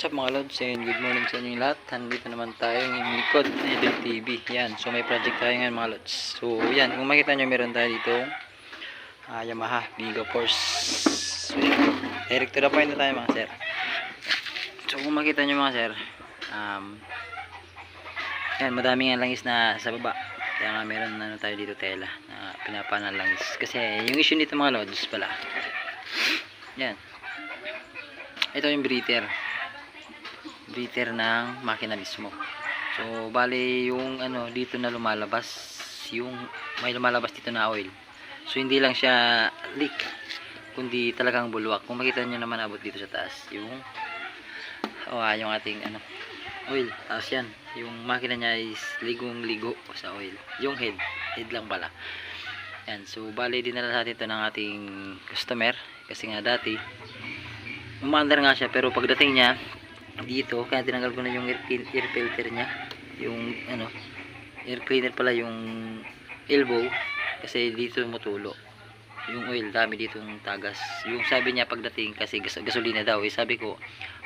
What's up mga lods? And good morning sa inyong lahat. Nandito naman tayo ng likod ng TV Yan, so may project tayo ngayon mga lods. So yan, kung makita nyo meron tayo dito. Ah, Yamaha Bigo Force. So direct to the point na tayo mga sir. So kung makita nyo mga sir um, Yan, madami nga langis na sa baba. Kaya nga meron ano tayo dito tela na pinapanan langis. Kasi yung issue nito mga lods pala. Yan. Ito yung breather breather ng makina mismo. So bali yung ano dito na lumalabas yung may lumalabas dito na oil. So hindi lang siya leak kundi talagang bulwak. Kung makita nyo naman abot dito sa taas. Yung oh, ah, yung ating ano oil. Tapos yan yung makina niya is ligong ligo sa oil. Yung head head lang pala. Yan so bali dinala natin ito ng ating customer. Kasi nga dati umandar nga siya pero pagdating niya dito kaya tinanggal ko na yung air, air filter niya. Yung ano air cleaner pala yung elbow kasi dito mutulo yung oil dami dito yung tagas. Yung sabi niya pagdating kasi gas gasolina daw eh sabi ko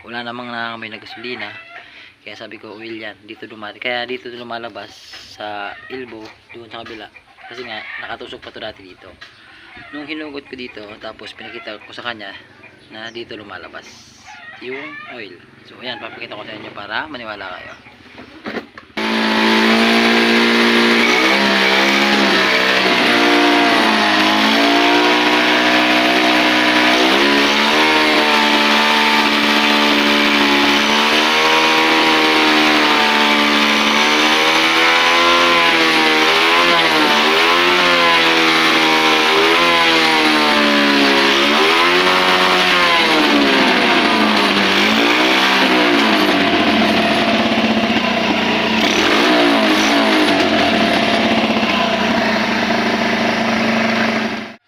wala namang na may na gasolina. Kaya sabi ko oil yan dito dumati kaya dito lumalabas sa elbow doon sa kabila. Kasi nga nakatusok pa to dati dito. Nung hinugot ko dito tapos pinakita ko sa kanya na dito lumalabas yung oil. So ayan papakita ko sa inyo para maniwala kayo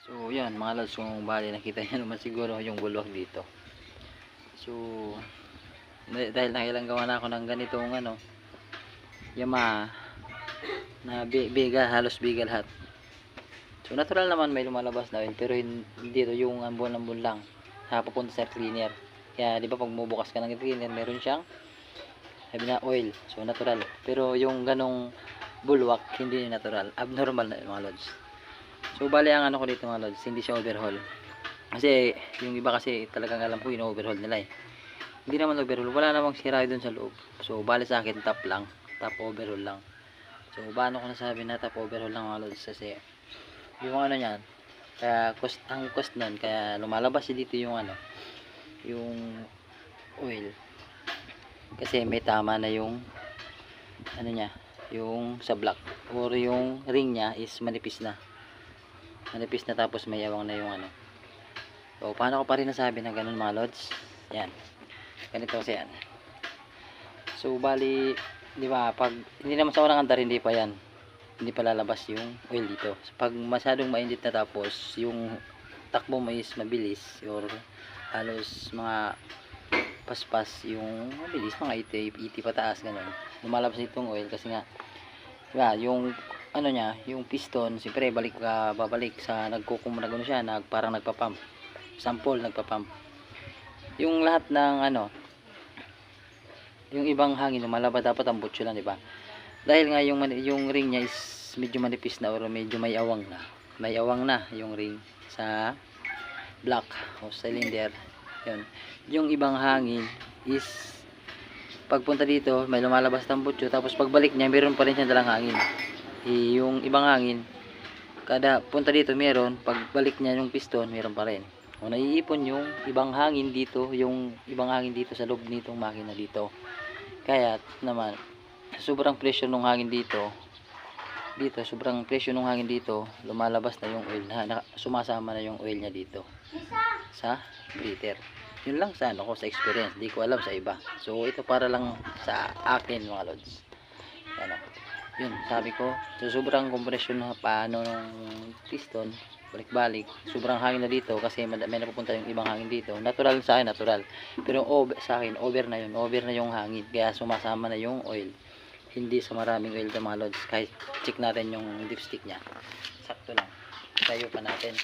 So, yan, mga lads, kung bali nakita nyo naman siguro yung bulwak dito. So, dah- dahil nakilang gawa na ako ng ganitong ano, Yamaha na bi- biga, halos biga lahat. So, natural naman may lumalabas na oil, pero hin- hindi ito yung ambon-ambon lang. Ha, papunta sa cleaner. Kaya, di ba, pag bubukas ka ng cleaner, meron siyang sabi na oil. So, natural. Pero yung ganong bulwak, hindi natural. Abnormal na mga lods. So, bali ang ano ko dito mga lods, hindi siya overhaul. Kasi, yung iba kasi talagang alam ko, in-overhaul nila eh. Hindi naman overhaul, wala namang sira doon sa loob. So, bali sa akin, top lang. Top overhaul lang. So, paano ko nasabi na top overhaul lang mga lods? Kasi, yung ano yan, kaya cost, ang cost nun, kaya lumalabas dito yung ano, yung oil. Kasi may tama na yung, ano niya, yung sa block. Or yung ring niya is manipis na manipis na tapos may awang na yung ano so paano ko pa rin nasabi na ganun mga lods? Yan. Ganito kasi yan. So bali di ba pag hindi naman sa unang andar hindi pa yan. Hindi pa lalabas yung oil dito. Pag masyadong mainit na tapos yung takbo mo is mabilis or halos mga paspas yung mabilis mga 80, 80 pataas ganun. Lumalabas itong oil kasi nga di ba yung ano niya, yung piston, siyempre balik ka, babalik sa nagkukum na gano'n siya, nag, parang nagpapump. Sample, nagpapump. Yung lahat ng ano, yung ibang hangin, lumalabas dapat ang butso lang, di ba? Dahil nga yung, yung ring niya is medyo manipis na or medyo may awang na. May awang na yung ring sa block o cylinder. Yun. Yung ibang hangin is pagpunta dito, may lumalabas ng butso, tapos pagbalik niya, meron pa rin siya dalang hangin eh, yung ibang hangin kada punta dito meron pagbalik niya yung piston meron pa rin o naiipon yung ibang hangin dito yung ibang hangin dito sa loob nitong makina dito. Kaya naman sobrang pressure ng hangin dito. Dito sobrang pressure ng hangin dito lumalabas na yung oil na, na sumasama na yung oil niya dito. Sa breather. Yun lang sa ano ko sa experience. Di ko alam sa iba. So ito para lang sa akin mga lods. Ano yun sabi ko so sobrang compression na paano ng piston balik-balik. Sobrang hangin na dito kasi may napupunta yung ibang hangin dito. Natural sa akin natural. Pero over, sa akin over na yun over na yung hangin. Kaya sumasama na yung oil. Hindi sa maraming oil na mga lods. Kahit check natin yung dipstick nya sakto lang. Tayo pa natin.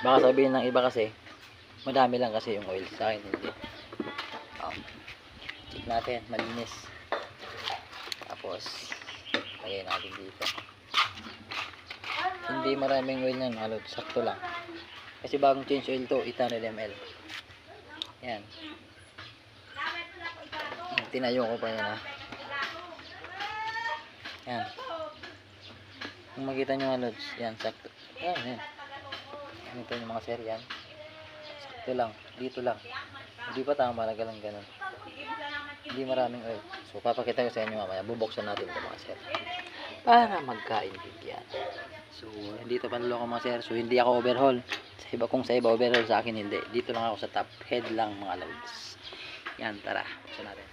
Baka sabihin ng iba kasi Madami lang kasi yung oil. Sa akin, hindi. Check natin, malinis. Tapos, lagay natin dito. Hindi maraming oil yan, halot, sakto lang. Kasi bagong change oil to, 800 ml. Yan. Tinayo ko pa yan ha. Yan. Kung makita nyo halot, yan, sakto. Yan, yan. Ganito yung mga sir, yan. Sakto lang, dito lang. Hindi pa tama, malaga lang ganun. Hindi maraming oil. So, papakita ko sa inyo mamaya. Bubuksan natin ito mga sir. Para magkaintindihan. So, hindi ito panloko mga sir. So, hindi ako overhaul. Sa iba kung sa iba overhaul sa akin hindi. Dito lang ako sa top. Head lang mga loads. Yan, tara. Buksan natin.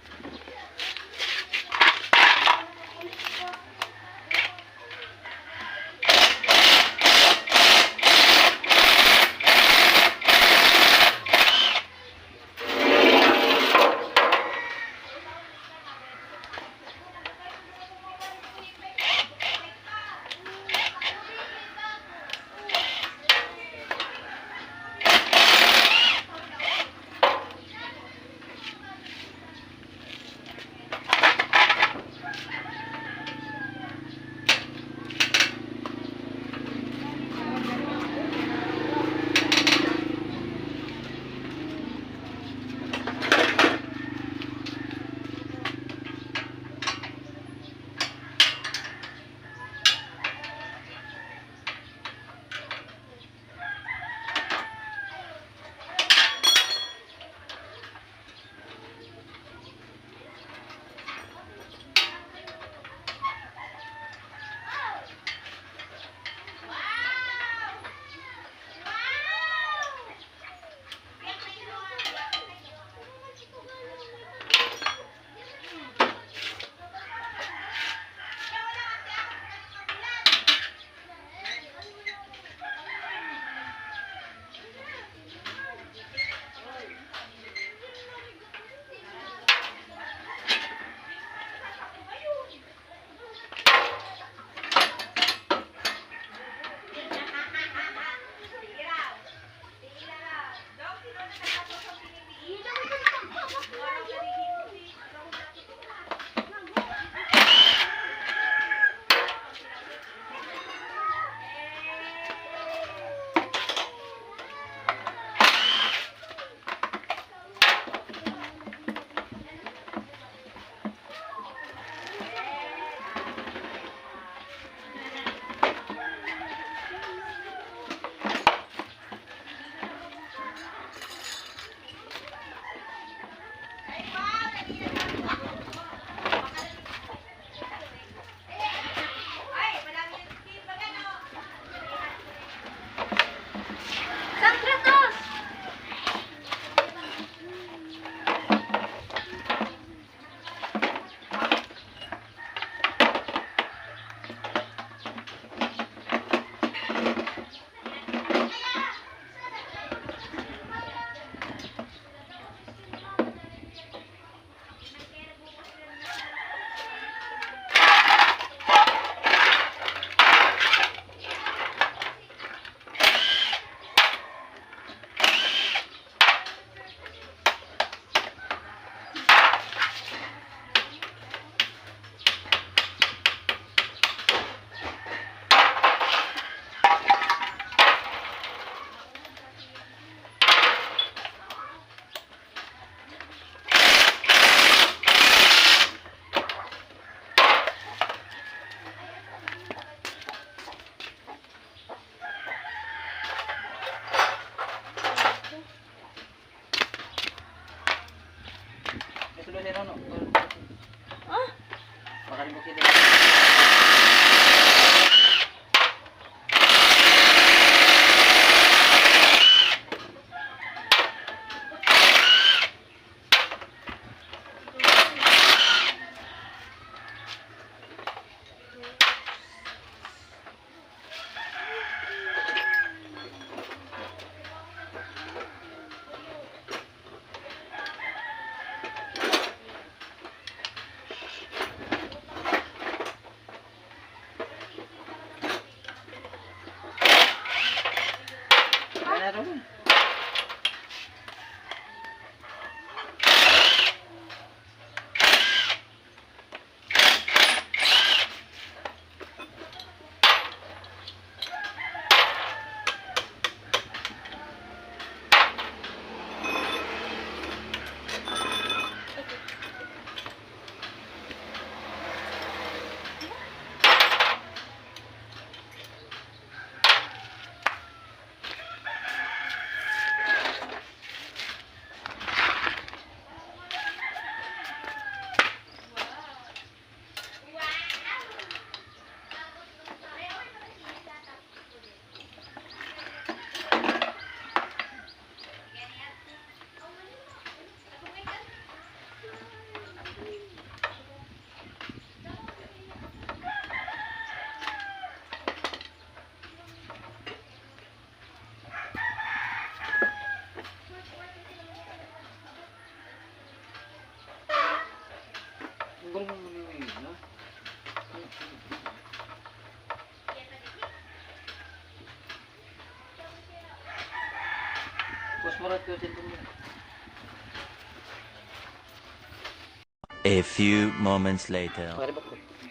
A few moments later.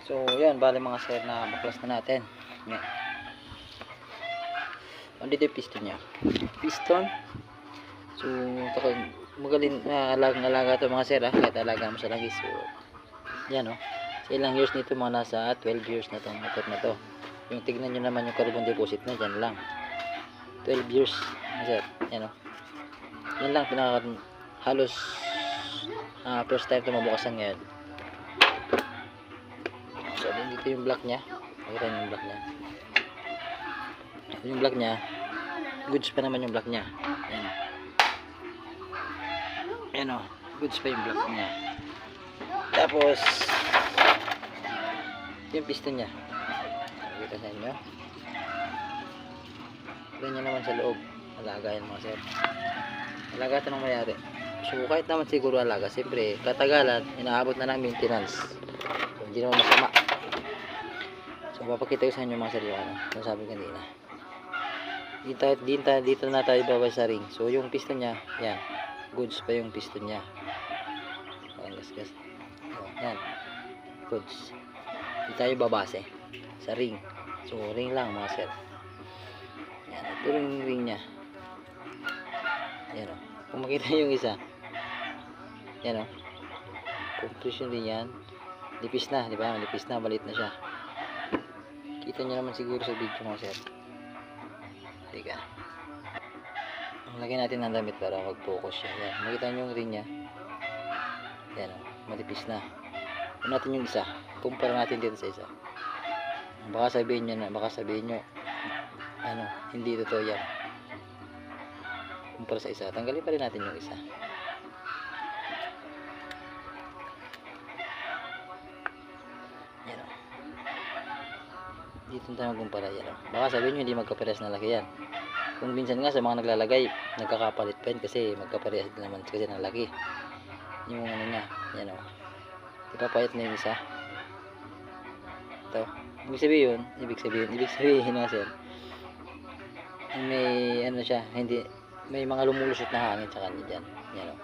So, yan. Bali mga sir na baklas na natin. Yan. Andito yung piston niya. Piston. So, magaling na alagang-alaga to mga sir ha. Kahit alaga mo sa lagi. So, yan o. Sa ilang years nito mga nasa 12 years na tong motor na to. Yung tignan nyo naman yung carbon deposit na dyan lang. 12 years. Sir. Yan o. Yan lang pinaka halos ah, first time ito mabukasan ngayon. So, dito yung block niya. Makita yung block niya. Yung block niya, goods pa naman yung block niya. Ayan. Ayan o, goods pa yung block niya. Tapos, yung piston niya. Makita sa inyo. Niyo naman sa loob. Alaga yan mga sir. Alaga ito ng mayari. So, kahit naman siguro alaga, siyempre, katagalan, inaabot na ng maintenance. So, hindi naman masama. So, papakita ko sa inyo mga sir yung ano, yung sabi kanina. Dito, dito, dito na tayo babay sa ring. So, yung piston niya, yan. Goods pa yung piston niya. Ayan, gas. Oh, yan. Goods. Dito tayo babase. Sa ring. So, ring lang mga sir. Yan. Ito yung ring niya. Yan o. Kung makita yung isa. Yan o. Compression din yan. Lipis na, di ba? Lipis na, balit na siya. Kita niyo naman siguro sa video mga sir. Teka. Lagyan natin ng damit para mag-focus siya. Yan. Makita niyo yung ring niya. Yan o. Malipis na. Kung natin yung isa. Kumpara natin dito sa isa. Baka sabihin niyo na, baka sabihin niyo ano, hindi totoo yan. Kumpara sa isa. Tanggalin pa rin natin yung isa. Yan o. Dito tayo magkumpara yan o. Baka sabihin nyo hindi magkapares na laki yan. Kung minsan nga sa mga naglalagay, nagkakapalit pa yan kasi magkaparehas naman kasi ng laki. Yung ano niya, yan o. Ipapayat na yung isa. Ito. Ibig sabihin, ibig sabihin, ibig sabihin nga sir, may ano siya, hindi, may mga lumulusot na hangin sa kanya dyan. Yan o.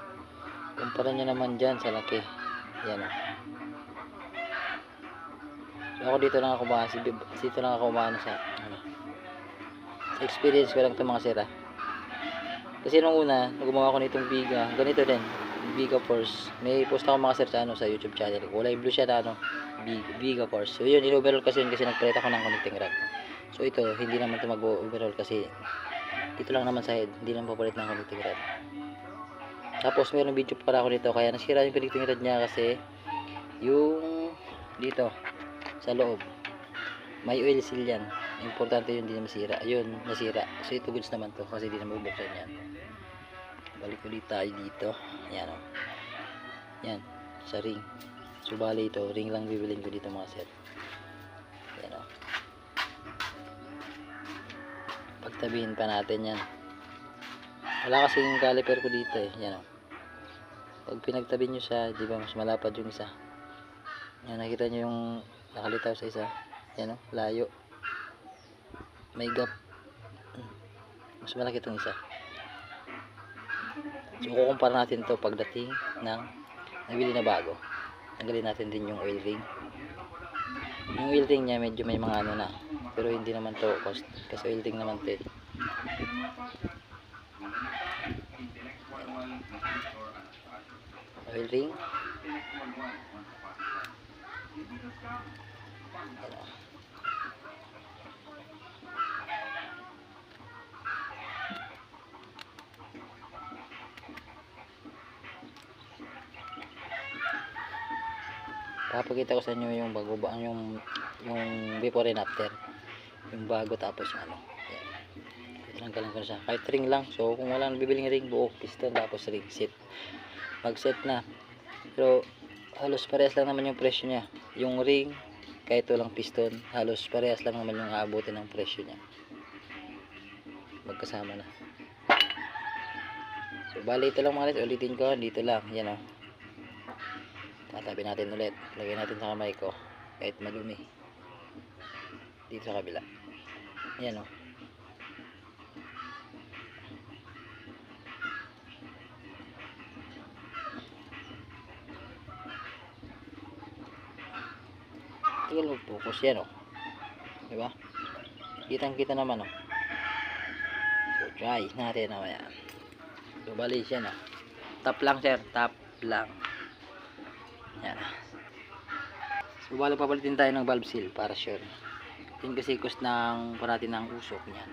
Kumpara nyo naman dyan sa laki. Yan o. So ako dito lang ako ba, dito lang ako umano sa, ano, sa experience ko lang itong mga sira. Kasi nung una, nung gumawa ko nitong Biga, ganito din, Biga Force. May post ako mga sir sa, ano, sa YouTube channel. Kulay blue siya na ano, Biga, Force. So yun, in-overall kasi yun kasi nagpalit ako ng connecting rod. So ito, hindi naman ito mag-overall kasi dito lang naman sa head, hindi naman papalit ng connecting rod. Tapos mayroong video pa ako dito, kaya nasira yung connecting rod niya kasi yung dito sa loob may oil seal yan importante yun hindi na masira yun nasira so ito goods naman to kasi hindi na mabubuksan yan balik ulit tayo dito. Yan o yan sa ring. So bali ito ring lang bibilin ko dito mga sir. Yan o pagtabihin pa natin yan. Wala kasing caliper ko dito eh. Yan o pag pinagtabi nyo siya di ba mas malapad yung isa. Yan nakita nyo yung nakalitaw sa isa. Yan o layo. May gap. Mas malaki itong isa so kukumpara natin to pagdating ng nabili na bago. Tanggalin natin din yung oil ring. Yung oil ring niya medyo may mga ano na pero hindi naman to cost. Kasi oil ring naman to eh. oil ring. Yan Papakita ko sa inyo yung bago ba yung yung before and after. Yung bago tapos yung ano. Yan. Tinanggalan ko na siya. Kahit ring lang. So kung wala nang bibiling ring, buo piston tapos ring set. Pag set na. Pero halos parehas lang naman yung presyo niya. Yung ring kahit walang piston, halos parehas lang naman yung aabutin ng presyo niya. Magkasama na. So, bali ito lang mga guys, ulitin ko, dito lang, yan o. Tatabi natin ulit. Lagay natin sa kamay ko. Kahit malumi. Dito sa kabila. Ayan o. Tagal mag-focus yan o. Diba? Kitang kita naman o. So try natin o. Ayan. So bali siya na. Tap lang sir. Tap lang. Yan. So bali papalitin tayo ng valve seal para sure. Yun kasi cost ng parati ng usok niyan.